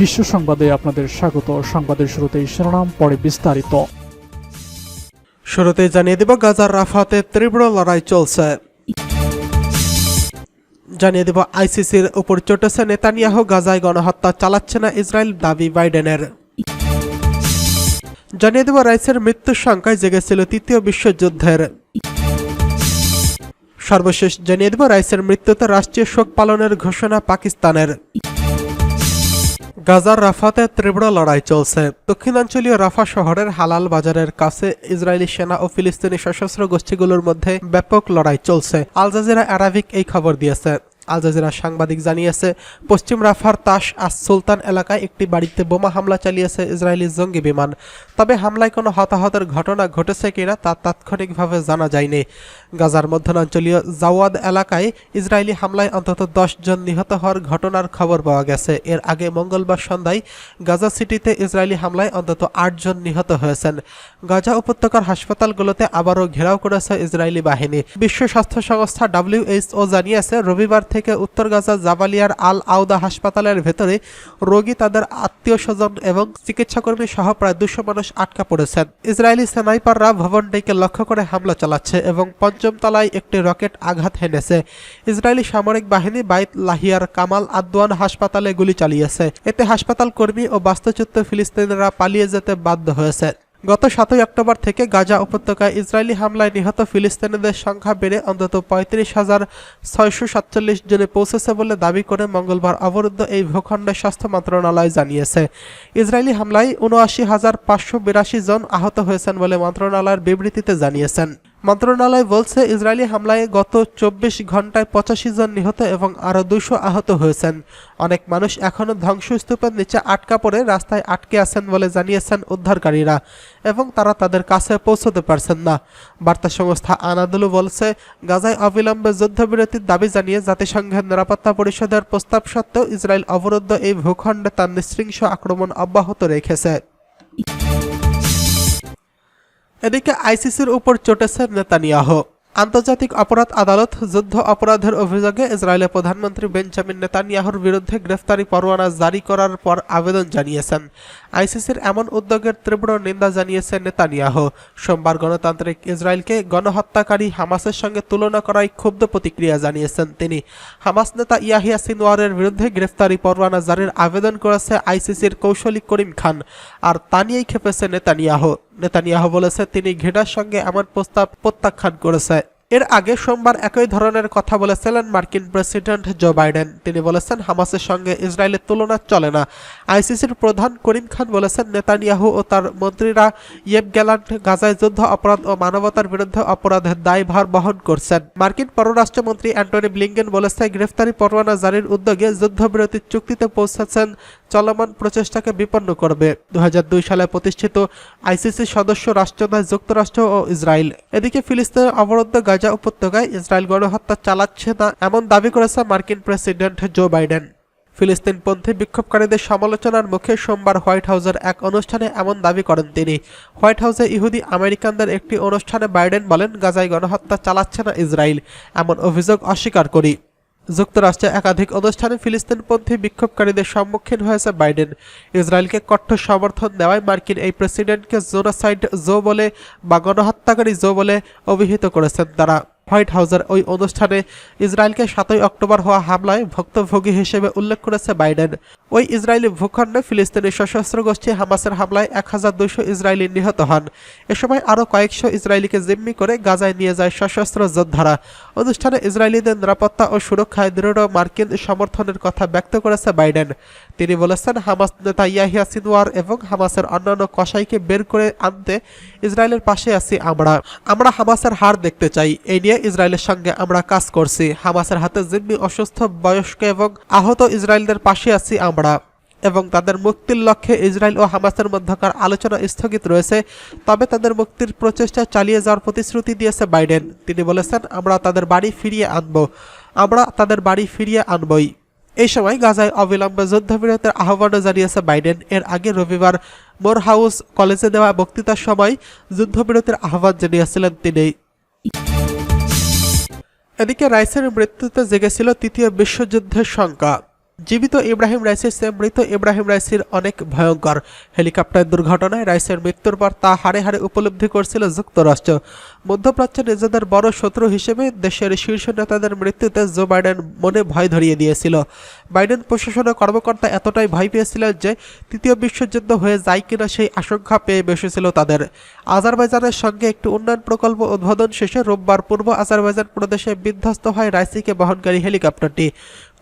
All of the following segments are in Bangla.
বিশ্ব সংবাদে আপনাদের স্বাগত। সংবাদের শুরুতেই শিরোনাম, পরে বিস্তারিত। শুরুতেই জানিয়ে দেব, গাজার রাফাতে তীব্র লড়াই চলছে। জানিয়ে দেব, আইসিসির উপর চটেছে নেতানিয়াহু, গাজায় গণহত্যা চালাচ্ছে না ইসরায়েল, দাবি বাইডেনের। জানিয়ে দেব, রাইসের মৃত্যুর সংখ্যায় জেগেছিল তৃতীয় বিশ্বযুদ্ধের। সর্বশেষ জানিয়ে দেব, রাইসের মৃত্যুতে রাষ্ট্রীয় শোক পালনের ঘোষণা পাকিস্তানের। গাজার রাফাতে তীব্র লড়াই চলছে। দক্ষিণাঞ্চলীয় রাফা শহরের হালাল বাজারের কাছে ইসরায়েলি সেনা ও ফিলিস্তিনি সশস্ত্র গোষ্ঠীগুলোর মধ্যে ব্যাপক লড়াই চলছে। আলজাজিরা আরাবিক এই খবর দিয়েছে। আল জাজিরা সাংবাদিক জানিয়েছে, পশ্চিম রাফার তাস আস সুলতান এলাকায় একটি বাড়িতে বোমা হামলা চালিয়েছে ইসরায়েলি জঙ্গি বিমান। তবে হামলায় কোনো হতাহতের ঘটনা ঘটেছে কিনা তা তাৎক্ষণিকভাবে জানা যায়নি। গাজার মধ্যাঞ্চলীয় জাওয়াদ এলাকায় ইসরায়েলি হামলায় অন্তত দশ জন নিহত হওয়ার ঘটনার খবর পাওয়া গেছে। এর আগে মঙ্গলবার সন্ধ্যায় গাজা সিটিতে ইসরায়েলি হামলায় অন্তত আট জন নিহত হয়েছেন। গাজা উপত্যকার হাসপাতালগুলোতে আবারও ঘেরাও করেছে ইসরায়েলি বাহিনী। বিশ্ব স্বাস্থ্য সংস্থা ডাব্লিউএইচও জানিয়েছে, রবিবার থেকে উত্তর গাজা জাবালিয়ার আল আউদা হাসপাতালের ভেতরে রোগী, তাদের আত্মীয় স্বজন এবং চিকিৎসাকর্মী সহ প্রায় দুশো মানুষ আটকা পড়েছেন। ইসরায়েলি স্নাইপাররা ভবনটিকে লক্ষ্য করে হামলা চালাচ্ছে এবং পঞ্চম তলায় একটি রকেট আঘাত হেনেছে। ইসরায়েলি সামরিক বাহিনী বাইত লাহিয়ার কামাল আদওয়ান হাসপাতালে গুলি চালিয়েছে। এতে হাসপাতাল কর্মী ও বাস্তুচ্যুত ফিলিস্তিনিরা পালিয়ে যেতে বাধ্য হয়েছে। গত সাতই অক্টোবর থেকে গাজা উপত্যকায় ইসরায়েলি হামলায় নিহত ফিলিস্তিনিদের সংখ্যা বেড়ে অন্তত পঁয়ত্রিশ হাজার ছয়শো সাতচল্লিশ জনে পৌঁছেছে বলে দাবি করে মঙ্গলবার অবরুদ্ধ এই ভূখণ্ডের স্বাস্থ্য মন্ত্রণালয় জানিয়েছে। ইসরায়েলি হামলায় উনআশি হাজার পাঁচশো বিরাশি জন আহত হয়েছেন বলে মন্ত্রণালয়ের বিবৃতিতে জানিয়েছেন। মন্ত্রণালয় বলছে, ইসরায়েলি হামলায় গত চব্বিশ ঘন্টায় পঁচাশি জন নিহত এবং আরও দুশো আহত হয়েছেন। অনেক মানুষ এখনও ধ্বংসস্তূপের নিচে আটকা পড়ে রাস্তায় আটকে আছেন বলে জানিয়েছেন উদ্ধারকারীরা এবং তারা তাদের কাছে পৌঁছতে পারছেন না। বার্তা সংস্থা আনাদুলু বলছে, গাজায় অবিলম্বে যুদ্ধবিরতির দাবি জানিয়ে জাতিসংঘের নিরাপত্তা পরিষদের প্রস্তাব সত্ত্বেও ইসরায়েল অবরুদ্ধ এই ভূখণ্ডে তার নৃশৃংস আক্রমণ অব্যাহত রেখেছে। এদিকে আইসিসির উপর চটেছে নেতানিয়াহ। আন্তর্জাতিক অপরাধ আদালত যুদ্ধ অপরাধের অভিযোগে ইসরায়েলের প্রধানমন্ত্রী বেঞ্জামিন নেতানিয়াহুর বিরুদ্ধে গ্রেফতারি পরোয়ানা জারি করার পর আবেদন জানিয়েছেন। আইসিসির এমন উদ্যোগের তীব্র নিন্দা জানিয়েছে নেতানিয়াহ। সোমবার গণতান্ত্রিক ইসরায়েলকে গণহত্যাকারী হামাসের সঙ্গে তুলনা করায় ক্ষুব্ধ প্রতিক্রিয়া জানিয়েছেন তিনি। হামাস নেতা ইয়াহিয়া সিনওয়ারের বিরুদ্ধে গ্রেফতারি পরোয়ানা জারির আবেদন করেছে আইসিসির কৌশলী করিম খান। আর তা নিয়েই খেপেছে নেতানিয়াহ। নেতানিয়াহ বলেছে, তিনি ঘৃণার সঙ্গে এমন প্রস্তাব প্রত্যাখ্যান করেছে। এর আগে সোমবার একই ধরনের কথা বলেছিলেন মার্কিন প্রেসিডেন্ট জো বাইডেন। তিনি বলেছেন, হামাসের সঙ্গে ইসরায়েলের তুলনা চলে না। আইসিসির প্রধান করিম খান বলেছেন, নেতানিয়াহু ও তার মন্ত্রীরা ইয়েব গ্যালান্ট, গাজায় যুদ্ধ অপরাধ ও মানবতার বিরুদ্ধে অপরাধের দায়ভার বহন করছেন। মার্কিন পররাষ্ট্রমন্ত্রী অ্যান্টনি ব্লিঙ্কেন বলেছে, গ্রেফতারি পরোয়ানা জারির উদ্যোগে যুদ্ধবিরতির চুক্তিতে পৌঁছেছেন চলমান প্রচেষ্টাকে বিপন্ন করবে। দুই হাজার দুই সালে প্রতিষ্ঠিত আইসিসি সদস্য রাষ্ট্র নয় যুক্তরাষ্ট্র ও ইসরায়েল। এদিকে ফিলিস্তিনের অবরুদ্ধ গাজা উপত্যকায় ইসরায়েল গণহত্যা চালাচ্ছে না এমন দাবি করেছে মার্কিন প্রেসিডেন্ট জো বাইডেন। ফিলিস্তিনপন্থী বিক্ষোভকারীদের সমালোচনার মুখে সোমবার হোয়াইট হাউসের এক অনুষ্ঠানে এমন দাবি করেন তিনি। হোয়াইট হাউসে ইহুদি আমেরিকানদের একটি অনুষ্ঠানে বাইডেন বলেন, গাজায় গণহত্যা চালাচ্ছে না ইসরায়েল। এমন অভিযোগ অস্বীকার করি। যুক্তরাষ্ট্রে একাধিক অনুষ্ঠানে ফিলিস্তিনপন্থী বিক্ষোভকারীদের সম্মুখীন হয়েছে বাইডেন। ইসরায়েলকে কঠোর সমর্থন দেওয়ায় মার্কিন এই প্রেসিডেন্টকে জোনাসাইড জো বলে বা গণহত্যাকারী জো বলে অভিহিত করেছেন তারা। হোয়াইট হাউসের ওই অনুষ্ঠানে ইসরায়েলকে সাতই অক্টোবর হওয়া হামলায় ভুক্তভোগী হিসেবে উল্লেখ করেছে বাইডেন। ওই ইসরায়েলি ভূখণ্ডে ফিলিস্তিনি সশস্ত্র গোষ্ঠী হামাসের হামলায় এক হাজার দুইশো ইসরায়েলি নিহত হন। এ সময় আরও কয়েকশো ইসরায়েলিকে জিম্মি করে গাজায় নিয়ে যায় সশস্ত্র যোদ্ধারা। অনুষ্ঠানে ইসরায়েলিদের নিরাপত্তা ও সুরক্ষায় দৃঢ় মার্কিন সমর্থনের কথা ব্যক্ত করেছে বাইডেন। তিনি বলেছেন, হামাস নেতা ইয়াহিয়া সিনওয়ার এবং হামাসের অন্যান্য কসাইকে বের করে আনতে ইসরায়েলের পাশে আছি আমরা। আমরা হামাসের হার দেখতে চাই। এই নিয়ে ইসরায়েলের সঙ্গে আমরা কাজ করছি। হামাসের হাতে জিম্মি, অসুস্থ, বয়স্ক এবং আহত ইসরায়েলদের পাশে আছি আমরা এবং তাদের মুক্তির লক্ষ্যে ইসরায়েল ও হামাসের মধ্যকার আলোচনা স্থগিত রয়েছে। তবে তাদের মুক্তির প্রচেষ্টা চালিয়ে যাওয়ার প্রতিশ্রুতি দিয়েছে বাইডেন। তিনি বলেছেন, আমরা তাদের বাড়ি ফিরিয়ে আনব। আমরা তাদের বাড়ি ফিরিয়ে আনবই। এই সময় গাজায় অবিলম্বে যুদ্ধবিরতির আহ্বানও জানিয়েছে বাইডেন। এর আগে রবিবার মোর হাউস কলেজে দেওয়া বক্তৃতার সময় যুদ্ধবিরতির আহ্বান জানিয়েছিলেন তিনি। এদিকে রাইসের মৃত্যুতে জেগেছিল তৃতীয় বিশ্বযুদ্ধের শঙ্কা জীবিত ইব্রাহিম রাইসির চেয়ে মৃত ইব্রাহিম রাইসির অনেক ভয়ঙ্কর। হেলিকপ্টার দুর্ঘটনায় রাইসের মৃত্যুর পর তা হারে হাড়ে উপলব্ধি করছিল যুক্তরাষ্ট্র। মধ্যপ্রাচ্যে নিজেদের বড় শত্রু হিসেবে দেশের শীর্ষ নেতাদের মৃত্যুতে জো বাইডেন মনে ভয় ধরিয়ে দিয়েছিল। বাইডেন প্রশাসনের কর্মকর্তা এতটাই ভয় পেয়েছিলেন যে তৃতীয় বিশ্বযুদ্ধ হয়ে যায় কিনা সেই আশঙ্কা পেয়ে বসেছিল তাদের। আজারবাইজানের সঙ্গে একটি উন্নয়ন প্রকল্প উদ্বোধন শেষে রোববার পূর্ব আজারবাইজান প্রদেশে বিধ্বস্ত হয় রাইসিকে বহনকারী হেলিকপ্টারটি।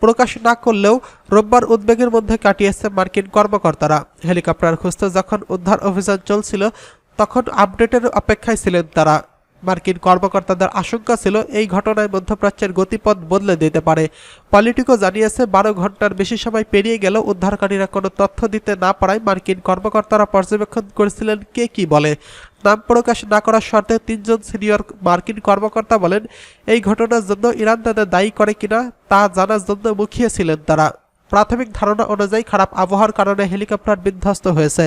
প্রকাশ না করলেও রোববার উদ্বেগের মধ্যে কাটিয়েছে মার্কিন কর্মকর্তারা। হেলিকপ্টার খুঁজতে যখন উদ্ধার অভিযান চলছিল, তখন আপডেটের অপেক্ষায় ছিলেন তারা। মার্কিন কর্মকর্তাদের আশঙ্কা ছিল এই ঘটনায় মধ্যপ্রাচ্যের গতিপথ বদলে দিতে পারে। পলিটিকো জানিয়েছে, বারো ঘণ্টার বেশি সময় পেরিয়ে গেল উদ্ধারকারীরা কোনো তথ্য দিতে না পারায় মার্কিন কর্মকর্তারা পর্যবেক্ষণ করেছিলেন কে কি বলে। নাম প্রকাশ না করার শর্তে তিনজন সিনিয়র মার্কিন কর্মকর্তা বলেন, এই ঘটনার জন্য ইরান তাদের দায়ী করে কিনা তা জানার জন্য মুখিয়েছিলেন তারা। প্রাথমিক ধারণা অনুযায়ী খারাপ আবহাওয়ার কারণে হেলিকপ্টার বিধ্বস্ত হয়েছে।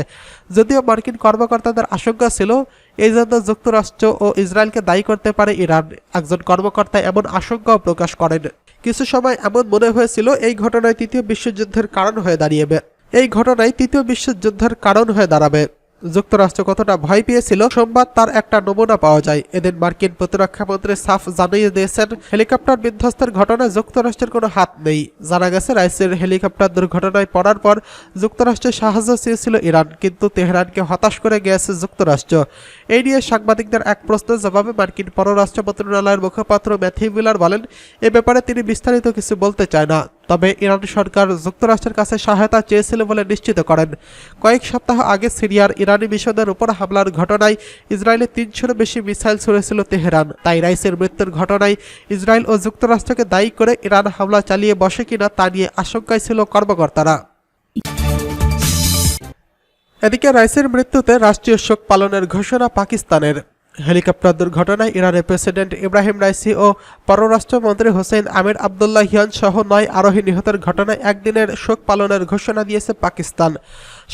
যদিও মার্কিন কর্মকর্তাদের আশঙ্কা ছিল, এই জন্য যুক্তরাষ্ট্র ও ইসরায়েলকে দায়ী করতে পারে ইরান। একজন কর্মকর্তা এমন আশঙ্কাও প্রকাশ করেন। কিছু সময় এমন মনে হয়েছিল, এই ঘটনায় তৃতীয় বিশ্বযুদ্ধের কারণ হয়ে দাঁড়িয়েবে। এই ঘটনায় তৃতীয় বিশ্বযুদ্ধের কারণ হয়ে দাঁড়াবে। যুক্তরাষ্ট্র কতটা ভয় পেয়েছিল, সোমবার তার একটা নমুনা পাওয়া যায়। এদিন মার্কিন প্রতিরক্ষা মন্ত্রী সাফ জানিয়ে দিয়েছেন, হেলিকপ্টার বিধ্বস্তের ঘটনায় যুক্তরাষ্ট্রের কোনো হাত নেই। জানা গেছে, রাইসের হেলিকপ্টার দুর্ঘটনায় পড়ার পর যুক্তরাষ্ট্রের সাহায্য চেয়েছিল ইরান, কিন্তু তেহরানকে হতাশ করে গিয়েছে যুক্তরাষ্ট্র। এই নিয়ে সাংবাদিকদের এক প্রশ্নের জবাবে মার্কিন পররাষ্ট্র মন্ত্রণালয়ের মুখপাত্র ম্যাথিউ মিলার বলেন, এ ব্যাপারে তিনি বিস্তারিত কিছু বলতে চায় না। তবে ইরান সরকার যুক্তরাষ্ট্রের কাছে সহায়তা চেয়েছিল বলে নিশ্চিত করেন। কয়েক সপ্তাহ আগে সিরিয়ার ইরানি মিশনের উপর হামলার ঘটনায় ইসরায়েলে তিনশোরও বেশি মিসাইল ছুড়েছিল তেহরান। তাই রাইসের মৃত্যুর ঘটনায় ইসরায়েল ও যুক্তরাষ্ট্রকে দায়ী করে ইরান হামলা চালিয়ে বসে কিনা তা নিয়ে আশঙ্কায় ছিল কর্মকর্তারা। এদিকে রাইসের মৃত্যুতে রাষ্ট্রীয় শোক পালনের ঘোষণা পাকিস্তানের। হেলিকপ্টার দুর্ঘটনায় ইরানের প্রেসিডেন্ট ইব্রাহিম রাইসি ও পররাষ্ট্রমন্ত্রী হোসেন আমির আবদুল্লাহ হিয়ান সহ নয় আরোহী নিহতের ঘটনায় একদিনের শোক পালনের ঘোষণা দিয়েছে পাকিস্তান।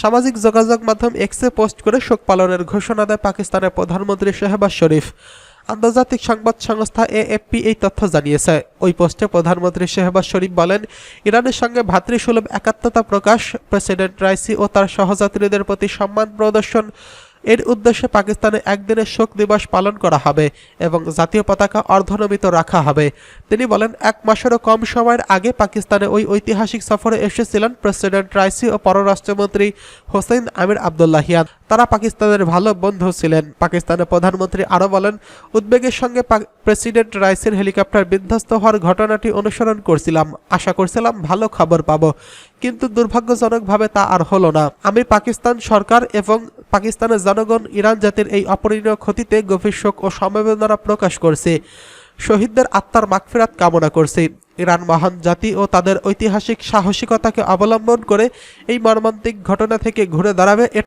সামাজিক যোগাযোগ মাধ্যম এক্সে পোস্ট করে শোক পালনের ঘোষণা দেয় পাকিস্তানের প্রধানমন্ত্রী শেহবাজ শরীফ। আন্তর্জাতিক সংবাদ সংস্থা এএফপি এই তথ্য জানিয়েছে। ওই পোস্টে প্রধানমন্ত্রী শেহবাজ শরীফ বলেন, ইরানের সঙ্গে ভ্রাতৃসুলভ একাত্মতা প্রকাশ, প্রেসিডেন্ট রাইসি ও তার সহযাত্রীদের প্রতি সম্মান প্রদর্শন এর উদ্দেশ্যে পাকিস্তানে একদিনের শোক দিবস পালন করা হবে এবং জাতীয় পতাকা অর্ধনমিত রাখা হবে। তিনি বলেন, এক মাসেরও কম সময়ের আগে পাকিস্তানে ওই ঐতিহাসিক সফরে এসেছিলেন প্রেসিডেন্ট রাইসি ও পররাষ্ট্রমন্ত্রী হোসেন আমির আবদুল্লাহিয়ান তারা পাকিস্তানের ভালো বন্ধু ছিলেন। পাকিস্তানের প্রধানমন্ত্রী আরও বলেন, উদ্বেগের সঙ্গে প্রেসিডেন্ট রাইসের হেলিকপ্টার বিধ্বস্ত হওয়ার ঘটনাটি অনুসরণ করছিলাম। আশা করছিলাম ভালো খবর পাবো, কিন্তু দুর্ভাগ্যজনকভাবে তা আর হলো না। আমি পাকিস্তান সরকার এবং পাকিস্তানের জনগণ ইরান জাতির এই অপরিণীয় ক্ষতিতে গভীর শোক ও সমবেদনা প্রকাশ করছে। শহীদদের আত্মার মাগফিরাত কামনা করছে। ইরান মহান জাতি ও তাদের ঐতিহাসিক সাহসিকতাকে অবলম্বন করে এই মর্মান্তিক ঘটনা থেকে ঘুরে দাঁড়াবে